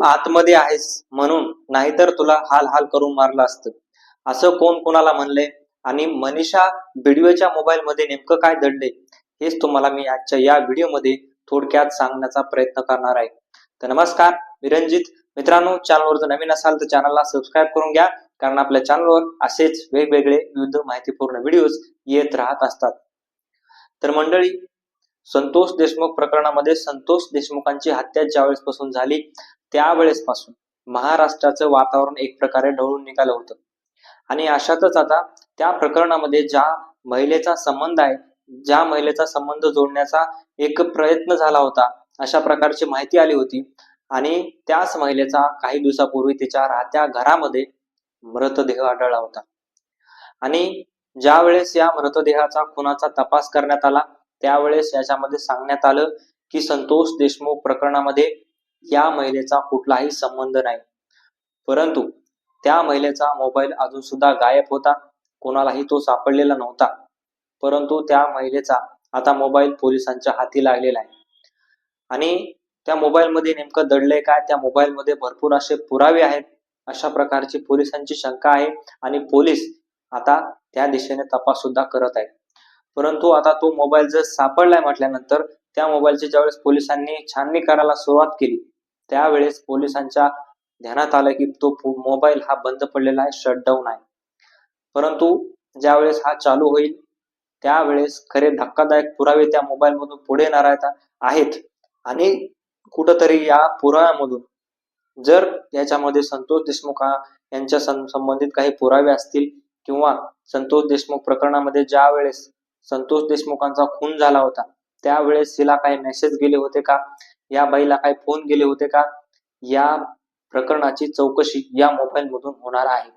आतमध्ये आहेस म्हणून नाहीतर तुला हाल हाल करून मारलं असतं. असं कोण कोणाला म्हणलंय आणि मनीषा बिडवेच्या मोबाईल मध्ये नेमकं काय दडले हेच तुम्हाला मी आजच्या या व्हिडिओमध्ये थोडक्यात सांगण्याचा प्रयत्न करणार आहे. तर नमस्कार मी रणजित मित्रांनो चॅनलवर जर नवीन असाल तर चॅनलला सबस्क्राईब करून घ्या कारण आपल्या चॅनलवर असेच वेगवेगळे विविध माहितीपूर्ण व्हिडिओज येत राहत असतात. तर मंडळी संतोष देशमुख प्रकरणामध्ये संतोष देशमुखांची हत्या ज्यावेळेसपासून झाली त्यावेळेसपासून महाराष्ट्राचं वातावरण एक प्रकारे ढवळून निघालं होतं. आणि अशातच आता त्या प्रकरणामध्ये ज्या महिलेचा संबंध आहे ज्या महिलेचा संबंध जोडण्याचा एक प्रयत्न झाला होता अशा प्रकारची माहिती आली होती. आणि त्याच महिलेचा काही दिवसापूर्वी तिच्या राहत्या घरामध्ये मृतदेह आढळला होता. आणि ज्या वेळेस या मृतदेहाचा खुनाचा तपास करण्यात आला त्यावेळेस याच्यामध्ये सांगण्यात आलं की संतोष देशमुख प्रकरणामध्ये या महिलेचा कुठलाही संबंध नाही. परंतु त्या महिलेचा मोबाईल अजून सुद्धा गायब होता. कोणालाही तो सापडलेला नव्हता. परंतु त्या महिलेचा आता मोबाईल पोलिसांच्या हाती लागलेला आहे. आणि त्या मोबाईलमध्ये नेमकं दडलंय काय? त्या मोबाईलमध्ये भरपूर असे पुरावे आहेत. अशा प्रकारची पोलिसांची शंका आहे. आणि पोलीस आता त्या दिशेने तपास सुद्धा करत आहेत. परंतु आता तो मोबाईल जर सापडलाय म्हटल्यानंतर त्या मोबाईलची ज्यावेळेस पोलिसांनी छाननी करायला सुरुवात केली त्यावेळेस पोलिसांच्या ध्यानात आलं की तो मोबाईल हा बंद पडलेला आहे शटडाऊन आहे. परंतु ज्यावेळेस हा चालू होईल त्यावेळेस खरे धक्कादायक पुरावे त्या मोबाईल मधून पुढे येणार आहेत. आणि कुठंतरी या पुराव्यामधून जर याच्यामध्ये संतोष देशमुख यांच्या सं- संबंधित काही पुरावे असतील किंवा संतोष देशमुख प्रकरणामध्ये ज्या वेळेस संतोष देशमुखांचा खून झाला होता. त्यावेळेस तिला काही मेसेज गेले होते का? या बाईला काही फोन गेले होते का? या प्रकरणाची चौकशी या मोबाईल मधून होणार आहे.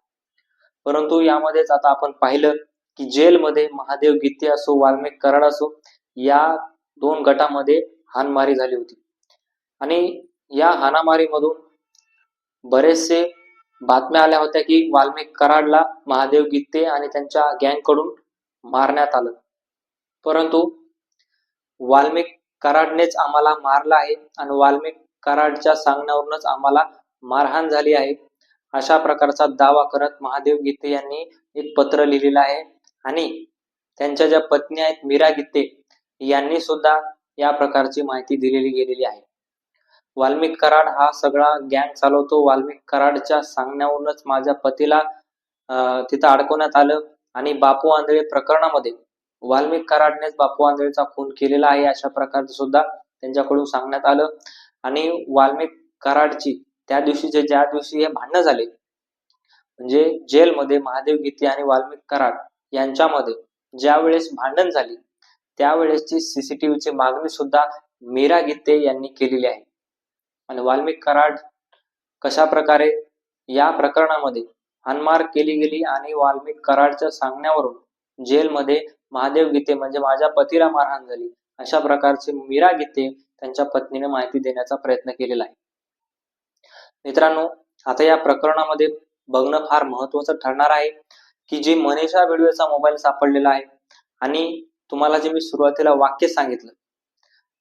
परंतु यामध्येच आता आपण पाहिलं की जेलमध्ये महादेव गीते असो वाल्मिक कराड असो या दोन गटामध्ये हानमारी झाली होती. आणि या हाणामारीमधून बरेचसे बातम्या आल्या होत्या की वाल्मिक कराडला महादेव गीते आणि त्यांच्या गँगकडून मारण्यात आलं. परंतु वाल्मिक कराडनेच आम्हाला मारला आहे आणि वाल्मिक कराडच्या सांगण्यावरूनच आम्हाला मारहाण झाली आहे. अशा प्रकारचा दावा करत महादेव गीते यांनी एक पत्र लिहिलेलं आहे आणि त्यांच्या ज्या पत्नी आहेत मीरा गीते यांनी सुद्धा या प्रकारची माहिती दिलेली गेलेली आहे. वाल्मिक कराड हा सगळा गँग चालवतो. वाल्मिक कराडच्या सांगण्यावरूनच माझ्या पतीला तिथं अडकवण्यात आलं आणि बापू आंधळे प्रकरणामध्ये वाल्मिक कराडनेच बापू आंधळेचा खून केलेला आहे अशा प्रकारचं सुद्धा त्यांच्याकडून सांगण्यात आलं. आणि वाल्मिक कराडची त्या दिवशीचे ज्या दिवशी हे भांडणं झाले म्हणजे जेलमध्ये महादेव गीते आणि वाल्मिक कराड यांच्यामध्ये ज्या वेळेस भांडण झाली त्यावेळेसची सीसीटीव्हीची मागणी सुद्धा मीरा गीते यांनी केलेली आहे. आणि वाल्मिक कराड कशा प्रकारे या प्रकरणामध्ये हानमार केली गेली आणि वाल्मिक कराडच्या सांगण्यावरून जेलमध्ये महादेव गीते म्हणजे माझ्या पतीला मारहाण झाली. अशा प्रकारचे मीरा गीते त्यांच्या पत्नीने माहिती देण्याचा प्रयत्न केलेला आहे. मित्रांनो आता या प्रकरणामध्ये बघणं फार महत्वाचं ठरणार आहे की जे मनीषा बिडवेचा मोबाईल सापडलेला आहे आणि तुम्हाला जे मी सुरुवातीला वाक्य सांगितलं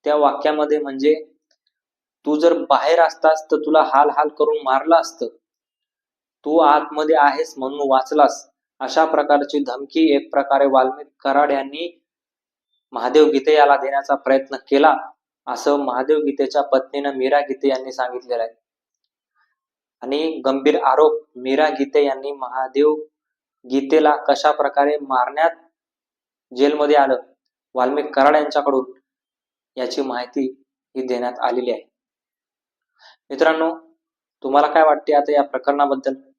त्या वाक्यामध्ये म्हणजे तू जर बाहेर असतास तर तुला हाल हाल करून मारलं असतं. तू आतमध्ये आहेस म्हणून वाचलास. अशा प्रकारची धमकी एक प्रकारे वाल्मिक कराड यांनी महादेव गीते याला देण्याचा प्रयत्न केला असं महादेव गीतेच्या पत्नीनं मीरा गीते यांनी सांगितलेलं आहे. आणि गंभीर आरोप मीरा गीते यांनी महादेव गीतेला कशा प्रकारे मारण्यात जेलमध्ये आलं? वाल्मिक कराड यांच्याकडून याची माहिती ही देण्यात आलेली आहे. मित्रांनो तुम्हाला काय वाटते आता या प्रकरणाबद्दल?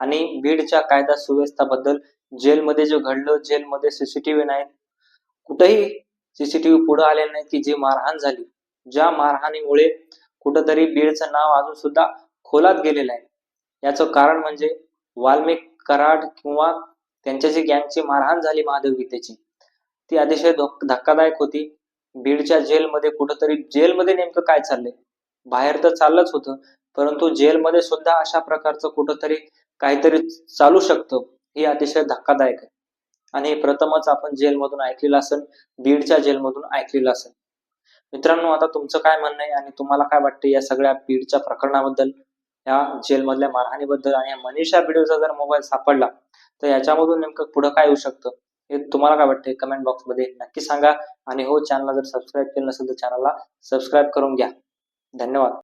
आणि बीडच्या कायदा सुव्यवस्थाबद्दल जेलमध्ये जे घडलं जेलमध्ये सीसीटीव्ही नाही. कुठेही सीसीटीव्ही पुढे आले नाही की जी मारहाण झाली ज्या मारहाणीमुळे कुठंतरी बीडचं नाव अजून सुद्धा खोलात गेलेलं आहे. याचं कारण म्हणजे वाल्मिक कराड किंवा त्यांच्या जी गँगची मारहाण झाली महादेव गीतेची ती अतिशय धक्कादायक होती. बीडच्या जेलमध्ये कुठंतरी जेलमध्ये नेमकं काय चाललंय? बाहेर तर चाललंच होतं परंतु जेलमध्ये सुद्धा अशा प्रकारचं कुठंतरी काहीतरी चालू शकतं हे अतिशय धक्कादायक आहे. आणि हे प्रथमच आपण जेलमधून ऐकलेलं असेल बीडच्या जेलमधून ऐकलेलं असेल. मित्रांनो आता तुमचं काय म्हणणं आहे आणि तुम्हाला काय वाटतं या सगळ्या बीडच्या प्रकरणाबद्दल? या जेलमधल्या मारहाणीबद्दल आणि या मनीषा बीडचा जर मोबाईल सापडला तर याच्यामधून नेमकं पुढं काय येऊ शकतं? हे तुम्हाला काय वाटतं कमेंट बॉक्समध्ये नक्की सांगा. आणि हो चॅनलला जर सबस्क्राईब केलं नसेल तर चॅनलला सबस्क्राईब करून घ्या. धन्यवाद.